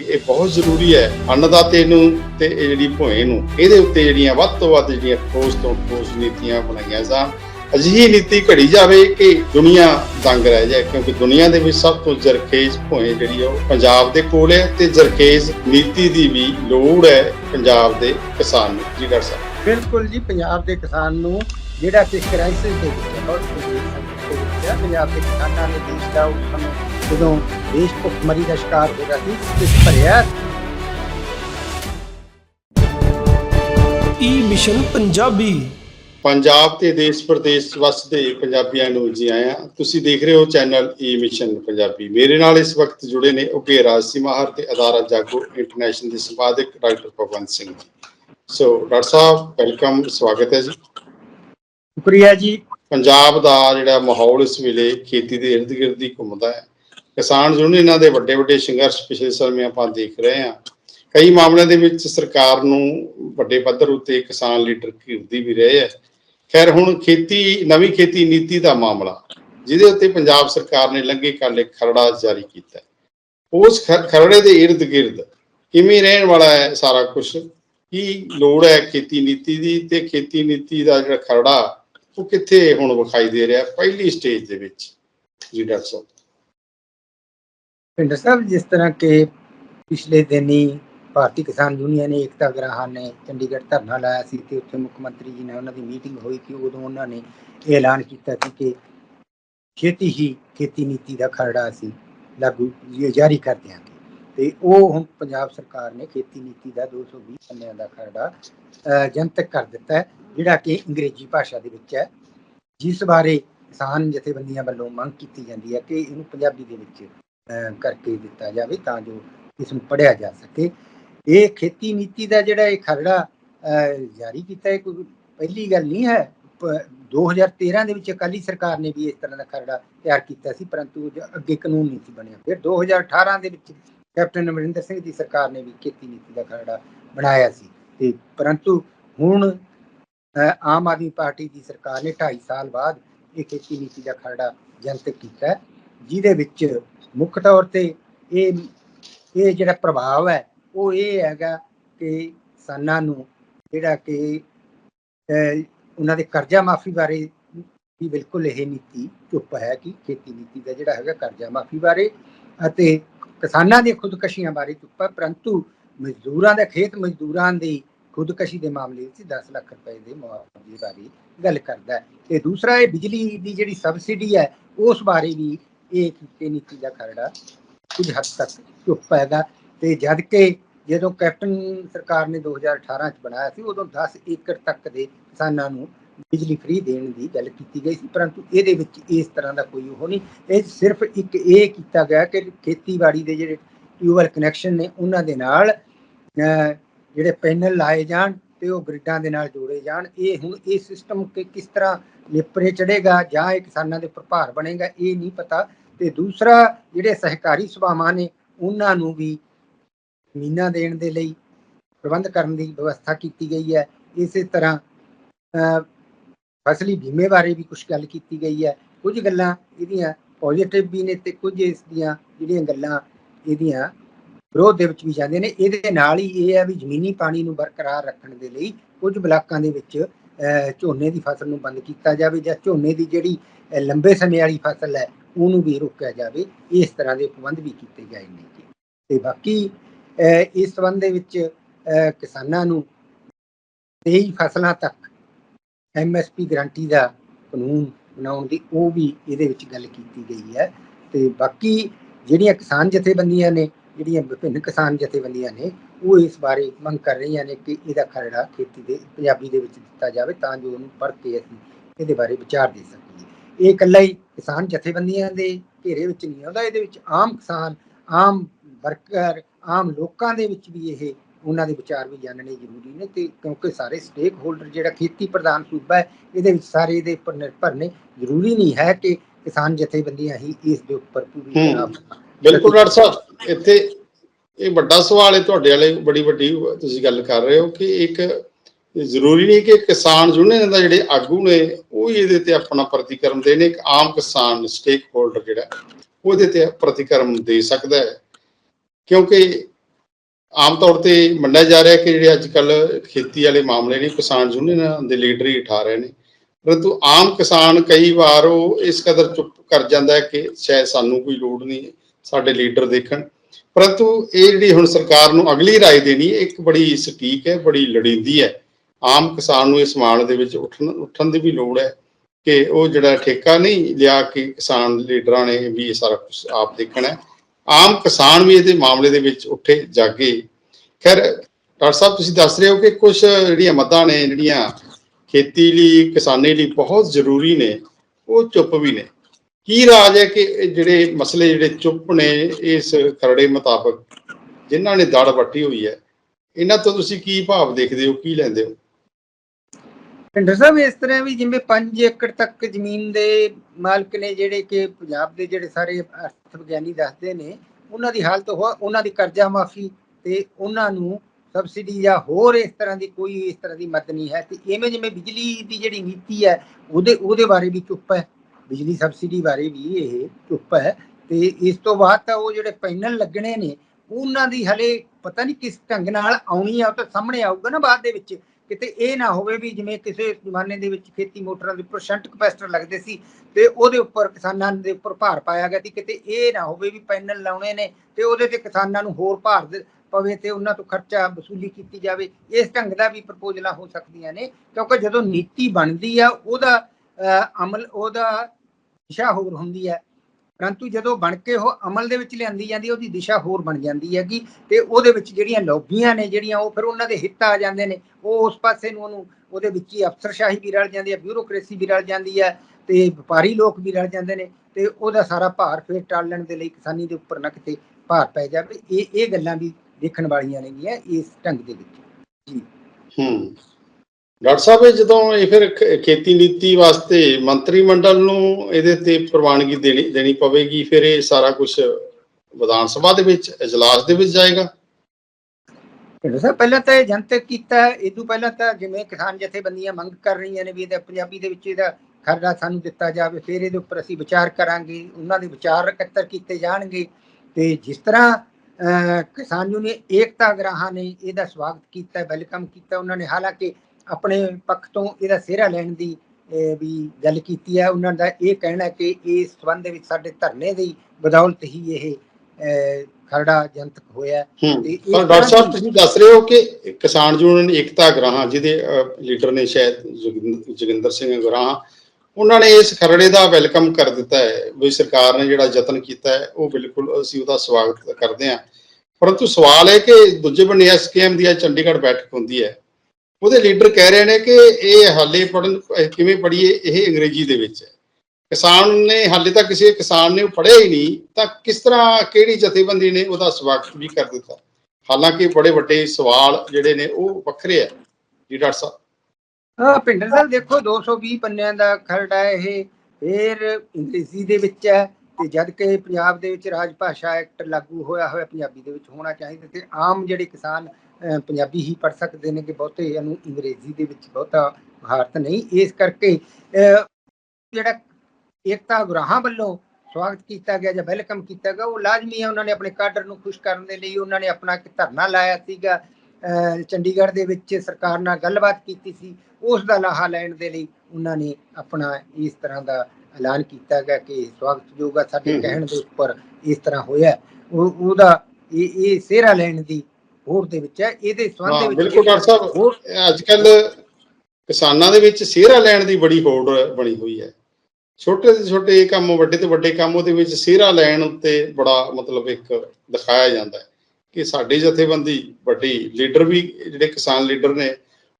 ਜਾਵਾਂਗੇ ਇਹ ਬਹੁਤ ਜ਼ਰੂਰੀ ਹੈ। ਅੰਨਦਾਤੇ ਨੂੰ ਤੇ ਇਹ ਜਿਹੜੀ ਭੋਏ ਨੂੰ ਇਹਦੇ ਉੱਤੇ ਜਿਹੜੀਆਂ ਵੱਧ ਤੋਂ ਵੱਧ ਜਿਹੜੀਆਂ ਠੋਸ ਤੋਂ ਠੋਸ ਨੀਤੀਆਂ ਬਣਾਈਆਂ ਜਾਣ। ਅਜਿਹੀ ਨੀਤੀ ਘੜੀ ਜਾਵੇ ਕਿ ਦੁਨੀਆ ਦੰਗ ਰਹਿ ਜਾਏ ਕਿਉਂਕਿ ਦੁਨੀਆ ਦੇ ਵਿੱਚ ਸਭ ਤੋਂ ਜ਼ਰਖੇਜ਼ ਭੋਏ ਜਿਹੜੀ ਉਹ ਪੰਜਾਬ ਦੇ ਕੋਲ ਹੈ ਤੇ ਜ਼ਰਖੇਜ਼ ਨੀਤੀ ਦੀ ਵੀ ਲੋੜ ਹੈ ਪੰਜਾਬ ਦੇ ਕਿਸਾਨ ਨੂੰ। ਜੀ ਡਾਕਟਰ ਸਾਹਿਬ। ਬਿਲਕੁਲ ਜੀ ਪੰਜਾਬ ਦੇ ਕਿਸਾਨ ਨੂੰ ਜਿਹੜਾ ਕਿ ਕ੍ਰਾਈਸਿਸ ਦੇ ਵਿੱਚ ਹੈ, ਪੰਜਾਬ ਦੇ ਕਿਸਾਨਾਂ ਨੇ ਦੇਸ਼ ਦਾ ਉਸ ਸਮੇਂ ਜਦੋਂ ਦੇਸ਼ ਭੁੱਖਮਰੀ ਦਾ ਸ਼ਿਕਾਰ ਹੋ ਰਿਹਾ ਸੀ ਇਸ ਭਰਿਆ। ਈ ਮਿਸ਼ਨ ਪੰਜਾਬੀ ਪੰਜਾਬ ਤੇ ਦੇਸ਼ ਪ੍ਰਦੇਸ਼ ਵਸਦੇ ਪੰਜਾਬੀਆਂ ਨੂੰ ਜੀ ਆਇਆਂ। ਤੁਸੀਂ ਦੇਖ ਰਹੇ ਹੋ ਚੈਨਲ ਈ ਮਿਸ਼ਨ ਪੰਜਾਬੀ ਮੇਰੇ ਨਾਲ ਇਸ ਵਕਤ ਜੁੜੇ ਨੇ ਉਗੇ ਰਾਜਸੀ ਮਾਹਰ ਤੇ ਅਦਾਰਾ ਜਾਗੋ ਇੰਟਰਨੈਸ਼ਨਲ ਦੇ ਸੰਪਾਦਕ ਡਾਕਟਰ ਭਗਵੰਤ ਸਿੰਘ ਜੀ। ਸੋ ਡਾਕਟਰ ਸਾਹਿਬ ਵੈਲਕਮ ਸਵਾਗਤ ਹੈ ਜੀ। ਸ਼ੁਕਰੀਆ ਜੀ। ਪੰਜਾਬ ਦਾ ਜਿਹੜਾ ਮਾਹੌਲ ਇਸ ਵੇਲੇ ਖੇਤੀ ਦੇ ਇਰਦ ਗਿਰਦ ਹੀ ਘੁੰਮਦਾ ਹੈ। ਕਿਸਾਨ ਯੂਨੀਅਨਾਂ ਦੇ ਵੱਡੇ ਵੱਡੇ ਸੰਘਰਸ਼ ਪਿਛਲੇ ਸਮੇਂ ਆਪਾਂ ਦੇਖ ਰਹੇ ਹਾਂ। ਕਈ ਮਾਮਲਿਆਂ ਦੇ ਵਿੱਚ ਸਰਕਾਰ ਨੂੰ ਵੱਡੇ ਪੱਧਰ ਉੱਤੇ ਕਿਸਾਨ ਲੀਡਰ ਘਿਰਦੀ ਵੀ ਰਹੇ ਹੈ। ਖੈਰ, ਹੁਣ ਖੇਤੀ, ਨਵੀਂ ਖੇਤੀ ਨੀਤੀ ਦਾ ਮਾਮਲਾ, ਜਿਹਦੇ ਉੱਤੇ ਪੰਜਾਬ ਸਰਕਾਰ ਨੇ ਲੰਘੇ ਕੱਲ੍ਹ ਇੱਕ ਖਰੜਾ ਜਾਰੀ ਕੀਤਾ ਉਸ ਖ- ਖਰੜੇ ਦੇ ਇਰਦ ਗਿਰਦ ਕਿਵੇਂ ਰਹਿਣ ਵਾਲਾ ਹੈ ਸਾਰਾ ਕੁਝ ਕੀ ਲੋੜ ਹੈ ਖੇਤੀ ਨੀਤੀ ਦੀ ਤੇ ਖੇਤੀ ਨੀਤੀ ਦਾ ਜਿਹੜਾ ਖਰੜਾ, ਉਹ ਕਿੱਥੇ ਹੁਣ ਵਿਖਾਈ ਦੇ ਰਿਹਾ, ਪਹਿਲੀ ਸਟੇਜ ਦੇ ਵਿੱਚ। ਜੀ ਡਾਕਟਰ ਸਾਹਿਬ। ਪਿੰਡਰ ਸਾਹਿਬ, ਜਿਸ ਤਰ੍ਹਾਂ ਕਿ ਪਿਛਲੇ ਦਿਨੀ ਭਾਰਤੀ ਕਿਸਾਨ ਯੂਨੀਅਨ, ਏਕਤਾ ਗ੍ਰਾਹਾਂ ਨੇ ਚੰਡੀਗੜ੍ਹ ਧਰਨਾ ਲਾਇਆ ਸੀ ਤੇ ਉੱਥੇ ਮੁੱਖ ਮੰਤਰੀ ਜੀ ਨਾਲ ਉਹਨਾਂ ਦੀ ਮੀਟਿੰਗ ਹੋਈ ਕਿ ਉਦੋਂ ਉਹਨਾਂ ਨੇ ਇਹ ਐਲਾਨ ਕੀਤਾ ਸੀ ਕਿ ਛੇਤੀ ਹੀ ਖੇਤੀ ਨੀਤੀ ਦਾ ਖਰੜਾ ਅਸੀਂ ਲਾਗੂ ਜ- ਜਾਰੀ ਕਰ ਦਿਆਂਗੇ। ਤੇ ਉਹ ਹੁਣ ਪੰਜਾਬ ਸਰਕਾਰ ਨੇ ਖੇਤੀ ਨੀਤੀ ਦਾ 220 ਪੰਨਿਆਂ ਦਾ ਖਰੜਾ ਜਨਤਕ ਕਰ ਦਿੱਤਾ ਜਿਹੜਾ ਕਿ ਅੰਗਰੇਜ਼ੀ ਭਾਸ਼ਾ ਦੇ ਵਿੱਚ ਹੈ। ਜਿਸ ਬਾਰੇ ਕਿਸਾਨ ਜਥੇਬੰਦੀਆਂ ਵੱਲੋਂ ਮੰਗ ਕੀਤੀ ਜਾਂਦੀ ਹੈ ਕਿ ਇਹਨੂੰ ਪੰਜਾਬੀ ਦੇ ਵਿੱਚ ਕਰਕੇ ਦਿੱਤਾ ਜਾਵੇ ਤਾਂ ਜੋ ਇਸ ਨੂੰ ਪੜਿਆ ਜਾ ਸਕੇ। ਇਹ ਖੇਤੀ ਨੀਤੀ ਦਾ ਜਿਹੜਾ ਇਹ ਖਰੜਾ ਜਾਰੀ ਕੀਤਾ ਹੈ ਕੋਈ ਪਹਿਲੀ ਗੱਲ ਨਹੀਂ ਹੈ। ਪ- 2013 ਦੇ ਵਿੱਚ ਅਕਾਲੀ ਸਰਕਾਰ ਨੇ ਵੀ ਇਸ ਤਰ੍ਹਾਂ ਦਾ ਖਰੜਾ ਤਿਆਰ ਕੀਤਾ ਸੀ ਪਰੰਤੂ ਅੱਗੇ ਕਾਨੂੰਨ ਨਹੀਂ ਸੀ ਬਣਿਆ। ਫਿਰ 2018 ਦੇ ਵਿੱਚ ਕੈਪਟਨ ਅਮਰਿੰਦਰ ਸਿੰਘ ਦੀ ਸਰਕਾਰ ਨੇ ਵੀ ਖੇਤੀ ਨੀਤੀ ਦਾ ਖਰੜਾ ਬਣਾਇਆ ਸੀ। ਤੇ ਪਰੰਤੂ ਹੁਣ ਅਹ, ਆਮ ਆਦਮੀ ਪਾਰਟੀ ਦੀ ਸਰਕਾਰ ਨੇ 2.5 ਸਾਲ ਬਾਅਦ ਇਹ ਖੇਤੀ ਨੀਤੀ ਦਾ ਖਰੜਾ ਜਨਤਕ ਕੀਤਾ। ਜਿਹਦੇ ਵਿੱਚ ਮੁੱਖ ਤੌਰ ਤੇ ਇਹ ਇਹ ਜਿਹੜਾ ਪ੍ਰਭਾਵ ਹੈ, ਉਹ ਇਹ ਹੈਗਾ ਕਿ ਕਿਸਾਨਾਂ ਨੂੰ ਜਿਹੜਾ ਕਿ ਉਹਨਾਂ ਦੇ ਕਰਜ਼ਾ ਮਾਫੀ ਬਾਰੇ ਵੀ ਬਿਲਕੁਲ ਇਹ ਨੀਤੀ ਚੁੱਪ ਹੈ ਕਿ ਖੇਤੀ ਨੀਤੀ ਦਾ ਜਿਹੜਾ ਹੈਗਾ ਕਰਜ਼ਾ ਮਾਫੀ ਬਾਰੇ ਅਤੇ ਕਿਸਾਨਾਂ ਦੀਆਂ ਖੁਦਕਸ਼ੀਆਂ ਬਾਰੇ ਚੁੱਪ ਹੈ, ਪਰੰਤੂ ਮਜ਼ਦੂਰਾਂ ਦਾ, ਖੇਤ ਮਜ਼ਦੂਰਾਂ ਦੀ ਖੁਦਕਸ਼ੀ ਦੇ ਮਾਮਲੇ ਵਿੱਚ 10 ਲੱਖ ਰੁਪਏ ਦੇ ਮੁਆਵਜ਼ੇ ਬਾਰੇ ਗੱਲ ਕਰਦਾ ਹੈ। ਤੇ ਦੂਸਰਾ ਇਹ ਬਿਜਲੀ ਦੀ ਜਿਹੜੀ ਸਬਸਿਡੀ ਹੈ, ਉਸ ਬਾਰੇ ਵੀ ਇਹ ਖੇਤੀ ਨੀਤੀ ਦਾ ਖਰੜਾ, ਕੁਝ ਹੱਦ ਤੱਕ ਚੁੱਪ ਹੈਗਾ ਤੇ ਜਦ ਕਿ ਜਦੋਂ ਕੈਪਟਨ ਸਰਕਾਰ ਨੇ 2018 ਚ ਬਣਾਇਆ ਸੀ, ਉਦੋਂ 10 ਏਕੜ ਤੱਕ ਦੇ ਕਿਸਾਨਾਂ ਨੂੰ ਬਿਜਲੀ ਫ੍ਰੀ ਦੇਣ ਦੀ ਗੱਲ ਕੀਤੀ ਗਈ ਸੀ, ਪਰੰਤੂ ਇਹਦੇ ਵਿੱਚ ਇਸ ਤਰ੍ਹਾਂ ਦਾ ਕੋਈ ਉਹ ਨਹੀਂ। ਇਹ ਸਿਰਫ ਇੱਕ ਇਹ ਕੀਤਾ ਗਿਆ ਕਿ ਖੇਤੀਬਾੜੀ ਦੇ ਜਿਹੜੇ ਟਿਊਬਵੈਲ ਕਨੈਕਸ਼ਨ ਨੇ, ਉਹਨਾਂ ਦੇ ਨਾਲ ਜਿਹੜੇ ਪੈਨਲ ਲਾਏ ਜਾਣ ਤੇ ਉਹ ਗ੍ਰਿਡਾਂ ਦੇ ਨਾਲ ਜੋੜੇ ਜਾਣ। ਇਹ ਹੁਣ ਇਹ ਸਿਸਟਮ ਕਿ ਕਿਸ ਤਰ੍ਹਾਂ ਨਿਪਰੇ ਚੜੇਗਾ ਜਾਂ ਇਹ ਕਿਸਾਨਾਂ ਦੇ ਉੱਪਰ ਭਾਰ ਬਣੇਗਾ, ਇਹ ਨਹੀਂ ਪਤਾ। ਤੇ ਦੂਸਰਾ ਜਿਹੜੇ ਸਹਿਕਾਰੀ ਸਭਾਵਾਂ ਨੇ, ਉਹਨਾਂ ਨੂੰ ਵੀ ਜ਼ਮੀਨਾਂ ਦੇਣ ਦੇ ਲਈ ਪ੍ਰਬੰਧ ਕਰਨ ਦੀ ਵਿਵਸਥਾ ਕੀਤੀ ਗਈ ਹੈ। ਇਸੇ ਤਰ੍ਹਾਂ ਫਸਲੀ ਬੀਮੇ ਬਾਰੇ ਵੀ ਕੁਝ ਗੱਲ ਕੀਤੀ ਗਈ ਹੈ। ਕੁਝ ਗੱਲਾਂ ਇਹਦੀਆਂ ਪੋਜ਼ਿਟਿਵ ਵੀ ਨੇ ਤੇ ਕੁਝ ਇਸ ਦੀਆਂ ਜਿਹੜੀਆਂ ਗੱਲਾਂ ਇਹਦੀਆਂ ਵਿਰੋਧ ਦੇ ਵਿੱਚ ਵੀ ਜਾਂਦੇ ਨੇ। ਇਹਦੇ ਨਾਲ ਹੀ ਇਹ ਹੈ ਵੀ ਜ਼ਮੀਨੀ ਪਾਣੀ ਨੂੰ ਬਰਕਰਾਰ ਰੱਖਣ ਦੇ ਲਈ ਕੁਝ ਬਲਾਕਾਂ ਦੇ ਵਿੱਚ ਝੋਨੇ ਦੀ ਫਸਲ ਨੂੰ ਬੰਦ ਕੀਤਾ ਜਾਵੇ ਜਾਂ ਝੋਨੇ ਦੀ ਜਿਹੜੀ ਲੰਬੇ ਸਮੇਂ ਵਾਲੀ ਫਸਲ ਹੈ ਉਹਨੂੰ ਵੀ ਰੋਕਿਆ ਜਾਵੇ, ਇਸ ਤਰ੍ਹਾਂ ਦੇ ਪ੍ਰਬੰਧ ਵੀ ਕੀਤੇ ਗਏ ਨੇ ਜੀ। ਤੇ ਬਾਕੀ ਇਸ ਸੰਬੰਧ ਦੇ ਵਿੱਚ ਕਿਸਾਨਾਂ ਨੂੰ ਤੇਈ ਫਸਲਾਂ ਤੱਕ ਐਮਐਸਪੀ ਗਰੰਟੀ ਦਾ ਕਾਨੂੰਨ ਬਣਾਉਣ ਦੀ ਉਹ ਵੀ ਇਹਦੇ ਵਿੱਚ ਗੱਲ ਕੀਤੀ ਗਈ ਹੈ। ਤੇ ਬਾਕੀ ਜਿਹੜੀਆਂ ਕਿਸਾਨ ਜਥੇਬੰਦੀਆਂ ਨੇ, ਜਿਹੜੀਆਂ ਵਿਭਿੰਨ ਕਿਸਾਨ ਜਥੇਬੰਦੀਆਂ ਨੇ, ਉਹ ਇਸ ਬਾਰੇ ਮੰਗ ਕਰ ਰਹੀਆਂ ਨੇ ਕਿ ਇਹਦਾ ਖਰੜਾ ਖੇਤੀ ਦੇ, ਪੰਜਾਬੀ ਦੇ ਵਿੱਚ ਦਿੱਤਾ ਜਾਵੇ ਤਾਂ ਜੋ ਉਹਨੂੰ ਪੜ੍ਹ ਕੇ ਅਸੀਂ ਇਹਦੇ ਬਾਰੇ ਵਿਚਾਰ ਦੇ ਸਕੀਏ। ਇਹ ਇਕੱਲਾ ਹੀ ਕਿਸਾਨ ਜਥੇਬੰਦੀਆਂ ਦੇ ਘੇਰੇ ਵਿੱਚ ਨਹੀਂ ਆਉਂਦਾ ਇਹਦੇ ਵਿੱਚ ਆਮ ਕਿਸਾਨ ਆਮ ਵਰਕਰ ਆਮ ਲੋਕਾਂ ਦੇ ਵਿੱਚ ਵੀ ਇਹ ਉਹਨਾਂ ਦੇ ਵਿਚਾਰ ਵੀ ਜਾਣਨੇ ਜ਼ਰੂਰੀ ਨੇ ਤੇ ਕਿਉਂਕਿ ਸਾਰੇ ਸਟੇਕ ਹੋਲਡਰ ਜਿਹੜਾ ਖੇਤੀ ਪ੍ਰਧਾਨ ਸੂਬਾ ਹੈ ਇਹਦੇ ਵਿੱਚ ਸਾਰੇ ਇਹਦੇ ਉੱਪਰ ਨਿਰਭਰ ਨੇ ਜ਼ਰੂਰੀ ਨਹੀਂ ਹੈ ਕਿ ਕਿਸਾਨ ਜਥੇਬੰਦੀਆਂ ਹੀ ਇਸ ਦੇ ਉੱਪਰ ਪੂਰੀ। ਤਰ੍ਹਾਂ ਬਿਲਕੁਲ ਡਾਕਟਰ ਸਾਹਿਬ ਇੱਥੇ ਇਹ ਵੱਡਾ ਸਵਾਲ ਹੈ ਤੁਹਾਡੇ ਵਾਲੇ ਬੜੀ ਵੱਡੀ ਤੁਸੀਂ ਗੱਲ ਕਰ ਰਹੇ ਹੋ ਕਿ ਇੱਕ ਜ਼ਰੂਰੀ ਨਹੀਂ ਕਿ ਕਿਸਾਨ ਯੂਨੀਅਨ ਦਾ ਜਿਹੜੇ ਆਗੂ ਨੇ ਉਹ ਹੀ ਇਹਦੇ ਤੇ ਆਪਣਾ ਪ੍ਰਤੀਕਰਮ ਦੇਣ ਇੱਕ ਆਮ ਕਿਸਾਨ ਸਟੇਕ ਹੋਲਡਰ ਜਿਹੜਾ ਉਹਦੇ ਤੇ ਪ੍ਰਤੀਕਰਮ ਦੇ ਸਕਦਾ ਹੈ ਕਿਉਂਕਿ ਆਮ ਤੌਰ ਤੇ ਮੰਨਿਆ ਜਾ ਰਿਹਾ ਕਿ ਜਿਹੜੇ ਅੱਜ ਕੱਲ ਖੇਤੀ ਵਾਲੇ ਮਾਮਲੇ ਨੇ ਕਿਸਾਨ ਯੂਨੀਅਨ ਦੇ ਲੀਡਰ ਹੀ ਉਠਾ ਰਹੇ ਨੇ ਪਰੰਤੂ ਆਮ ਕਿਸਾਨ ਕਈ ਵਾਰ ਉਹ ਇਸ ਕਦਰ ਚੁੱਪ ਕਰ ਜਾਂਦਾ ਹੈ ਕਿ ਸ਼ਾਇਦ ਸਾਨੂੰ ਕੋਈ ਲੋੜ ਨਹੀਂ ਸਾਡੇ ਲੀਡਰ ਦੇਖਣ ਪਰੰਤੂ ਇਹ ਜਿਹੜੀ ਹੁਣ ਸਰਕਾਰ ਨੂੰ ਅਗਲੀ رائے ਦੇਣੀ ਹੈ, ਇੱਕ ਬੜੀ ਸਟੀਕ ਹੈ ਬੜੀ ਲੜੀਂਦੀ ਹੈ ਆਮ ਕਿਸਾਨ ਨੂੰ ਇਸ ਮਾਮਲੇ ਦੇ ਵਿੱਚ ਉੱਠਣ ਉੱਠਣ ਦੀ ਵੀ ਲੋੜ ਹੈ ਕਿ ਉਹ ਜਿਹੜਾ ਠੇਕਾ ਨਹੀਂ ਲਿਆ ਕਿ ਕਿਸਾਨ ਲੀਡਰਾਂ ਨੇ ਵੀ ਇਹ ਸਾਰਾ ਕੁਝ ਆਪ ਦੇਖਣਾ ਹੈ। ਆਮ ਕਿਸਾਨ ਵੀ ਇਹਦੇ ਮਾਮਲੇ ਦੇ ਵਿੱਚ ਉੱਠੇ, ਜਾਗੇ। ਖੈਰ, ਡਾਕਟਰ ਸਾਹਿਬ, ਤੁਸੀਂ ਦੱਸ ਰਹੇ ਹੋ ਕਿ ਕੁਝ ਜਿਹੜੀਆਂ ਮੱਦਾਂ ਨੇ, ਜਿਹੜੀਆਂ ਖੇਤੀ ਲਈ, ਕਿਸਾਨੀ ਲਈ ਬਹੁਤ ਜ਼ਰੂਰੀ ਨੇ, ਉਹ ਚੁੱਪ ਵੀ ਨੇ। ਕੀ ਰਾਜ ਹੈ ਕਿ ਇਹ ਜਿਹੜੇ ਮਸਲੇ ਜਿਹੜੇ ਚੁੱਪ ਨੇ ਇਸ ਖਰੜੇ ਮੁਤਾਬਕ, ਜਿਨ੍ਹਾਂ ਨੇ ਦੜ ਵੱਟੀ ਹੋਈ ਹੈ, ਇਹਨਾਂ ਤੋਂ ਤੁਸੀਂ ਕੀ ਭਾਵ ਦੇਖਦੇ ਹੋ, ਕੀ ਲੈਂਦੇ ਹੋ? ਪਿੰਡਰ ਸਾਹਿਬ, ਇਸ ਤਰ੍ਹਾਂ ਵੀ ਜਿਵੇਂ 5 ਏਕੜ ਤੱਕ ਜ਼ਮੀਨ ਦੇ ਮਾਲਕ ਨੇ ਜਿਹੜੇ ਕਿ ਪੰਜਾਬ ਦੇ ਜਿਹੜੇ ਸਾਰੇ ਅਰਥ ਵਿਗਿਆਨੀ ਦੱਸਦੇ ਨੇ, ਉਹਨਾਂ ਦੀ ਹਾਲਤ ਹੋ ਉਹਨਾਂ ਦੀ ਕਰਜ਼ਾ ਮਾਫੀ ਤੇ ਉਹਨਾਂ ਨੂੰ ਸਬਸਿਡੀ ਜਾਂ ਹੋਰ ਇਸ ਤਰ੍ਹਾਂ ਦੀ ਕੋਈ ਇਸ ਤਰ੍ਹਾਂ ਦੀ ਮਦਦ ਨਹੀਂ ਹੈ ਤੇ ਇਵੇਂ ਜਿਵੇਂ ਬਿਜਲੀ ਦੀ ਜਿਹੜੀ ਨੀਤੀ ਹੈ, ਉਹਦੇ ਉਹਦੇ ਬਾਰੇ ਵੀ ਚੁੱਪ ਹੈ। ਬਿਜਲੀ ਸਬਸਿਡੀ ਬਾਰੇ ਵੀ ਇਹ ਚੁੱਪ ਹੈ ਤੇ ਇਸ ਤੋਂ ਬਾਅਦ ਤਾਂ ਉਹ ਜਿਹੜੇ ਪੈਨਲ ਲੱਗਣੇ ਨੇ, ਉਹਨਾਂ ਦੀ ਹਲੇ ਪਤਾ ਨਹੀਂ ਕਿਸ ਢੰਗ ਨਾਲ ਆਉਣੀ ਆ, ਉਹ ਤਾਂ ਸਾਹਮਣੇ ਆਊਗਾ ਨਾ ਬਾਅਦ ਦੇ ਵਿੱਚ। ਕਿਤੇ ਇਹ ਨਾ ਹੋਵੇ ਵੀ ਜਿਵੇਂ ਕਿਸੇ ਜ਼ਮਾਨੇ ਦੇ ਵਿੱਚ ਖੇਤੀ ਮੋਟਰਾਂ ਦੇ ਉੱਪਰ ਸ਼ੰਟ ਕਪੈਸਿਟਰ ਲੱਗਦੇ ਸੀ ਤੇ ਉਹਦੇ ਉੱਪਰ ਕਿਸਾਨਾਂ ਦੇ ਉੱਪਰ ਭਾਰ ਪਾਇਆ ਗਿਆ ਸੀ, ਕਿਤੇ ਇਹ ਨਾ ਹੋਵੇ ਵੀ ਪੈਨਲ ਲਾਉਣੇ ਨੇ ਤੇ ਉਹਦੇ ਤੇ ਕਿਸਾਨਾਂ ਨੂੰ ਹੋਰ ਭਾਰ ਪਵੇ ਤੇ ਉਹਨਾਂ ਤੋਂ ਖਰਚਾ ਵਸੂਲੀ ਕੀਤੀ ਜਾਵੇ, ਇਸ ਢੰਗ ਦਾ ਵੀ ਪ੍ਰਪੋਜ਼ਲਾਂ ਹੋ ਸਕਦੀਆਂ ਨੇ, ਕਿਉਂਕਿ ਜਦੋਂ ਨੀਤੀ ਬਣਦੀ ਆ, ਉਹਦਾ ਅਮਲ, ਉਹਦਾ ਦਿਸ਼ਾ ਹੋਰ ਹੁੰਦੀ ਹੈ। ਪਰੰਤੂ ਜਦੋਂ ਬਣ ਕੇ ਉਹ ਅਮਲ ਦੇ ਵਿੱਚ ਲਿਆਂਦੀ ਜਾਂਦੀ ਉਹਦੀ ਦਿਸ਼ਾ ਹੋਰ ਬਣ ਜਾਂਦੀ ਹੈਗੀ ਤੇ ਉਹਦੇ ਵਿੱਚ ਜਿਹੜੀਆਂ ਲੌਬੀਆਂ ਨੇ ਜਿਹੜੀਆਂ ਉਹ ਫਿਰ ਉਹਨਾਂ ਦੇ ਹਿੱਤ ਆ ਜਾਂਦੇ ਨੇ, ਉਹ ਉਸ ਪਾਸੇ ਨੂੰ ਉਹਨੂੰ ਉਹਦੇ ਵਿੱਚ ਹੀ ਅਫਸਰਸ਼ਾਹੀ ਵੀ ਰਲ ਜਾਂਦੀ ਹੈ, ਬਿਊਰੋਕ੍ਰੇਸੀ ਵੀ ਰਲ ਜਾਂਦੀ ਹੈ ਤੇ ਵਪਾਰੀ ਲੋਕ ਵੀ ਰਲ ਜਾਂਦੇ ਨੇ ਤੇ ਉਹਦਾ ਸਾਰਾ ਭਾਰ ਫਿਰ ਟਾਲਣ ਦੇ ਲਈ ਕਿਸਾਨੀ ਦੇ ਉੱਪਰ ਨਾ ਕਿਤੇ ਭਾਰ ਪੈ ਜਾਵੇ, ਇਹ ਇਹ ਗੱਲਾਂ ਵੀ ਦੇਖਣ ਵਾਲੀਆਂ ਨੇਗੀਆਂ ਇਸ ਢੰਗ ਦੇ ਵਿੱਚ। ਹੂੰ। ਡਾਕਟਰ ਸਾਹਿਬ, ਇਹ ਜਦੋਂ ਇਹ ਫਿਰ ਖੇਤੀ ਨੀਤੀ ਵਾਸਤੇ ਮੰਤਰੀ ਮੰਡਲ ਨੂੰ ਇਹਦੇ ਤੇ ਪ੍ਰਵਾਨਗੀ ਦੇਣੀ ਦੇਣੀ ਪਵੇਗੀ, ਫਿਰ ਇਹ ਸਾਰਾ ਕੁਝ ਵਿਧਾਨ ਸਭਾ ਦੇ ਵਿੱਚ, ਇਜਲਾਸ ਦੇ ਵਿੱਚ ਜਾਏਗਾ? ਢਿੱਲੋਂ ਸਾਹਿਬ, ਪਹਿਲਾਂ ਤਾਂ ਇਹ ਜਨਤਕ ਕੀਤਾ ਇਹ ਤੋਂ ਪਹਿਲਾਂ ਤਾਂ ਜਿਵੇਂ ਕਿਸਾਨ ਜਥੇਬੰਦੀਆਂ ਮੰਗ ਕਰ ਰਹੀਆਂ ਨੇ ਵੀ ਇਹਦਾ ਪੰਜਾਬੀ ਦੇ ਵਿੱਚ ਇਹਦਾ ਖਰੜਾ ਸਾਨੂੰ ਦਿੱਤਾ ਜਾਵੇ, ਫਿਰ ਇਹਦੇ ਉੱਪਰ ਅਸੀਂ ਵਿਚਾਰ ਕਰਾਂਗੇ, ਉਹਨਾਂ ਦੇ ਵਿਚਾਰ ਇਕੱਤਰ ਕੀਤੇ ਜਾਣਗੇ। ਤੇ ਜਿਸ ਤਰ੍ਹਾਂ ਕਿਸਾਨ ਯੂਨੀਅਨ ਏਕਤਾ ਗਰਾਹਾਂ ਨੇ ਇਹਦਾ ਸਵਾਗਤ ਕੀਤਾ, ਵੈਲਕਮ ਕੀਤਾ ਉਹਨਾਂ ਨੇ। ਹਾਲਾਂਕਿ ਆਪਣੇ ਪੱਖ ਤੋਂ ਇਹਦਾ ਸਿਹਰਾ ਲੈਣ ਦੀ ਵੀ ਗੱਲ ਕੀਤੀ ਹੈ। ਉਹਨਾਂ ਦਾ ਇਹ ਕਹਿਣਾ ਕਿ ਇਸ ਸੰਬੰਧ ਵਿੱਚ ਸਾਡੇ ਧਰਨੇ ਦੀ ਬਦੌਲਤ ਹੀ ਇਹ ਖਰੜਾ ਜਨਤਕ ਹੋਇਆ ਤੇ ਪਰ ਡਾਕਟਰ ਸਾਹਿਬ ਤੁਸੀਂ ਦੱਸ ਰਹੇ ਹੋ ਕਿ ਕਿਸਾਨ ਯੂਨੀਅਨ ਏਕਤਾ ਗਰਾਹਾਂ ਜਿਹਦੇ ਲੀਡਰ ਨੇ ਸ਼ਾਇਦ ਜੋਗਿੰਦ- ਜੋਗਿੰਦਰ ਸਿੰਘ ਗਰਾਹਾਂ ਉਹਨਾਂ ਨੇ ਇਸ ਖਰੜੇ ਦਾ ਵੈਲਕਮ ਕਰ ਦਿੱਤਾ ਹੈ। ਵੀ ਸਰਕਾਰ ਨੇ ਜਿਹੜਾ ਯਤਨ ਕੀਤਾ ਹੈ ਉਹ ਬਿਲਕੁਲ ਅਸੀਂ ਉਹਦਾ ਸਵਾਗਤ ਕਰਦੇ ਹਾਂ। ਪਰੰਤੂ ਸਵਾਲ ਹੈ ਕਿ ਦੂਜੇ ਬੰਨੇ ਐਸਕੇਐਮ ਦੀ ਚੰਡੀਗੜ੍ਹ ਬੈਠਕ ਹੁੰਦੀ ਹੈ ਉਹਦੇ ਲੀਡਰ ਕਹਿ ਰਹੇ ਨੇ ਕਿ ਇਹ ਹਾਲੇ ਪੜਨ ਕਿਵੇਂ ਪੜ੍ਹੀਏ, ਇਹ ਅੰਗਰੇਜ਼ੀ ਦੇ ਵਿੱਚ ਹੈ। ਕਿਸਾਨ ਨੇ ਹਾਲੇ ਤੱਕ ਕਿਸੇ ਕਿਸਾਨ ਨੇ ਪੜ੍ਹਿਆ ਹੀ ਨਹੀਂ, ਤਾਂ ਕਿਸ ਤਰ੍ਹਾਂ, ਕਿਹੜੀ ਜਥੇਬੰਦੀ ਨੇ ਉਹਦਾ ਸਵਾਗਤ ਵੀ ਕਰ ਦਿੱਤਾ? ਹਾਲਾਂਕਿ ਬੜੇ ਵੱਡੇ ਸਵਾਲ ਜਿਹੜੇ ਨੇ ਉਹ ਵੱਖਰੇ ਆ। ਜੀ ਡਾਕਟਰ ਸਾਹਿਬ। ਹਾਂ ਸਾਹਿਬ ਦੇਖੋ 220 ਪੰਨਿਆਂ ਦਾ ਖਰੜਾ ਇਹ, ਫੇਰ ਅੰਗਰੇਜ਼ੀ ਦੇ ਵਿੱਚ ਹੈ, ਤੇ ਜਦ ਕਿ ਪੰਜਾਬ ਦੇ ਵਿੱਚ ਰਾਜ ਭਾਸ਼ਾ ਐਕਟ ਲਾਗੂ ਹੋਇਆ ਹੋਇਆ, ਪੰਜਾਬੀ ਦੇ ਵਿੱਚ ਹੋਣਾ ਚਾਹੀਦਾ, ਤੇ ਆਮ ਜਿਹੜੇ ਕਿਸਾਨ ਪੰਜਾਬੀ ਹੀ ਪੜ ਸਕਦੇ ਨੇ ਕਿ ਬਹੁਤੇ ਇਹਨੂੰ ਅੰਗਰੇਜ਼ੀ ਦੇ ਵਿੱਚ ਬਹੁਤਾ ਮਹਾਰਤ ਨਹੀਂ। ਇਸ ਕਰਕੇ ਜਿਹੜਾ ਏਕਤਾ ਗੁਰਾਹਾਂ ਵੱਲੋਂ ਸਵਾਗਤ ਕੀਤਾ ਗਿਆ ਜਾਂ ਵੈਲਕਮ ਕੀਤਾ ਗਿਆ ਉਹ ਲਾਜ਼ਮੀ ਹੈ। ਉਹਨਾਂ ਨੇ ਆਪਣੇ ਕਾਡਰ ਨੂੰ ਖੁਸ਼ ਕਰਨ ਦੇ ਲਈ ਉਹਨਾਂ ਨੇ ਆਪਣਾ ਇੱਕ ਧਰਨਾ ਲਾਇਆ ਸੀਗਾ। ਚੰਡੀਗੜ੍ਹ ਦੇ ਵਿੱਚ ਸਰਕਾਰ ਨਾਲ ਗੱਲਬਾਤ ਕੀਤੀ ਸੀ। ਉਸ ਦਾ ਲਾਹਾ ਲੈਣ ਦੇ ਲਈ ਉਹਨਾਂ ਨੇ ਆਪਣਾ ਇਸ ਤਰ੍ਹਾਂ ਦਾ ਐਲਾਨ ਕੀਤਾ ਗਿਆ ਕਿ ਸਵਾਗਤਯੋਗ ਆ। ਸਾਡੇ। ਕਹਿਣ ਦੇ ਉੱਪਰ ਇਸ ਤਰ੍ਹਾਂ ਹੋਇਆ। ਉਹ ਉਹਦਾ ਇਹ ਇਹ ਸਿਹਰਾ ਲੈਣ ਦੀ ਹੋੜ ਦੇ ਵਿੱਚ ਹੈ ਇਹਦੇ ਸੰਬੰਧ ਦੇ ਵਿੱਚ ਬਿਲਕੁਲ ਡਾਕਟਰ ਸਾਹਿਬ ਹੋਰ ਅੱਜ ਕੱਲ ਕਿਸਾਨਾਂ ਦੇ ਵਿੱਚ ਸਿਹਰਾ ਲੈਣ ਦੀ ਬੜੀ ਹੋੜ ਬਣੀ ਹੋਈ ਹੈ। ਛੋਟੇ ਤੋਂ ਛੋਟੇ ਕੰਮ ਵੱਡੇ ਤੋਂ ਵੱਡੇ ਕੰਮ ਉਹਦੇ ਵਿੱਚ ਸਿਹਰਾ ਲੈਣ ਉੱਤੇ ਬੜਾ ਮਤਲਬ ਇੱਕ ਦਿਖਾਇਆ ਜਾਂਦਾ ਹੈ ਕਿ ਸਾਡੀ ਜਥੇਬੰਦੀ ਵੱਡੀ ਲੀਡਰ ਵੀ ਜਿਹੜੇ ਕਿਸਾਨ ਲੀਡਰ ਨੇ